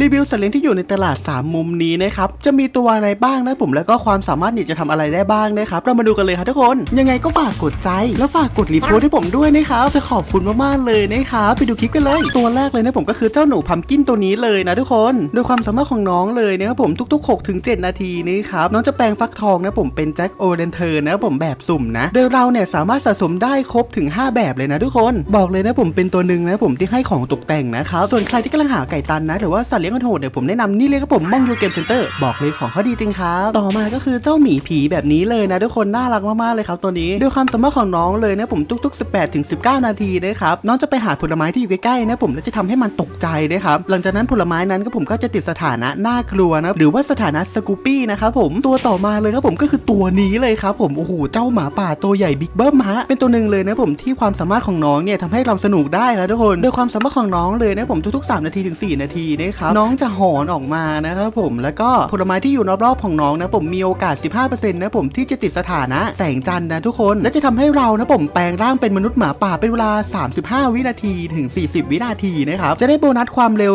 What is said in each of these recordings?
รีวิวสัตว์เลี้ยงที่อยู่ในตลาด 3 มุมนี้นะครับ จะมีตัวอะไรบ้างนะผมแล้วก็ความสามารถเนี่ยจะทำอะไรได้บ้างนะครับ เรามาดูกันเลยครับทุกคน ยังไงก็ฝากกดใจ แล้วฝากกดรีโพสให้ผมด้วยนะครับ จะขอบคุณมากๆเลยนะครับ ไปดูคลิปกันเลย ตัวแรกเลยนะผมก็คือเจ้าหนูพัมกินตัวนี้เลยนะทุกคนโดยความสามารถของน้องเลยนะครับผมทุกๆ6ถึง7นาทีนะครับน้องจะแปลงฟักทองนะผมเป็นแจ็คโอเรนเทอร์นะผมแบบสุ่มนะ โดยเราเนี่ยสามารถสะสมได้ครบถึง 5 แบบเลยนะทุกคน บอกเลยนะผมเป็นตัวหนึ่งนะผมที่ให้ของตกแต่งนะครับส่วนใครที่กำลังหาไก่ตันนะหรือว่าสัตว์ลี้ยงโหดเนี่ยผมแนะนำนี่เลยครับผมมองยูเกมเซ็นเตอร์บอกเลยของเขาดีจริงครับต่อมาก็คือเจ้าหมีผีแบบนี้เลยนะทุกคนน่ารักมากๆเลยครับตัวนี้ด้วยความสามารถของน้องเลยนะผมทุกๆ 18ถึง19 นาทีนะครับน้องจะไปหาผลไม้ที่อยู่ใกล้ๆนะผมแล้วจะทำให้มันตกใจนะครับหลังจากนั้นผลไม้นั้นก็ผมก็จะติดสถานะน่ากลัวนะหรือว่าสถานะสกูปี้นะครับผมตัวต่อมาเลยครับผมก็คือตัวนี้เลยครับผมโอ้โหเจ้าหมาป่าตัวใหญ่บิ๊กเบิ้มฮะเป็นตัวหนึ่งเลยนะผมที่ความสามารถของน้องเนี่ยทำให้เราสนุกได้ครับทุกคนโดยความสามารถของน้องเลยนะผมทุกๆ 3 นาทีถึง 4 นาทีนะครับน้องจะหอนออกมานะครับผมแล้วก็ผลไม้ที่อยู่รอบๆของน้องนะผมมีโอกาส 15%นะผมที่จะติดสถานะแสงจันทร์นะทุกคน และจะทำให้เรานะผมแปลงร่างเป็นมนุษย์หมาป่าเป็นเวลา 35 วินาทีถึง 40 วินาทีนะครับจะได้โบนัสความเร็ว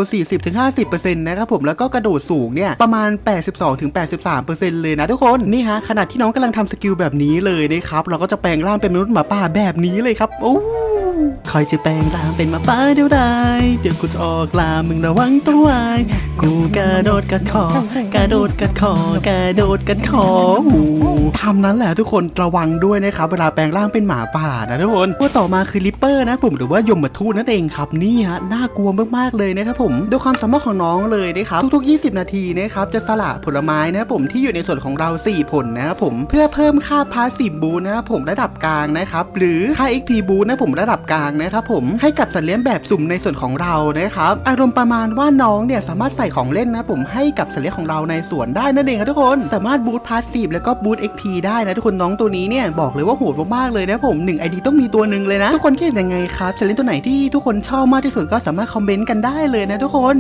40-50%นะครับผมแล้วก็กระโดดสูงเนี่ยประมาณ 82-83%เลยนะทุกคนนี่ฮะขณะที่น้องกำลังทำสกิลแบบนี้เลยนะครับเราก็จะแปลงร่างเป็นมนุษย์หมาป่าแบบนี้เลยครับโอ้ คอยจะแปลงร่างเป็นหมาป่าเดี๋ยวได้เดี๋ยวกูจะออกลามึงระวังตัวไว้กูกระโดดกัดคอกระโดดกัดคอกระโดดกัดคอหูทำนั้นแหละทุกคนระวังด้วยนะครับเวลาแปลงร่างเป็นหมาป่านะทุกคนตัวต่อมาคือลิปเปอร์นะผมหรือว่ายมทูตนั่นเองครับนี่ฮะน่ากลัวมากๆเลยนะครับผมด้วยความสามารถของน้องเลยนะครับทุกๆ 20 นาทีนะครับจะสละผลไม้นะครับผมที่อยู่ในส่วนของเรา 4 ผลนะครับผมเพื่อเพิ่มค่าพาสซีฟบูนะครับผมระดับกลางนะครับหรือค่า XP บูนะผมระดับกลางนะครับผมให้กับสัตว์เลี้ยงแบบสุ่มในส่วนของเรานะครับอารมณ์ประมาณว่าน้องเนี่ยสามารถใส่ของเล่นนะผมให้กับสัตว์เลี้ยงของเราในสวนได้นั่นเองครับทุกคนสามารถบูทพาสซีฟแล้วก็บูท XP ได้นะทุกคนน้องตัวนี้เนี่ยบอกเลยว่าโหดมากๆเลยนะผมหนึ่งไอดีต้องมีตัวหนึ่งเลยนะทุกคนคิดยังไงครับสัตว์เลี้ยงตัวไหนที่ทุกคนชอบมากที่สุดก็สามารถคอมเมนต์กันได้เลยนะทุกคน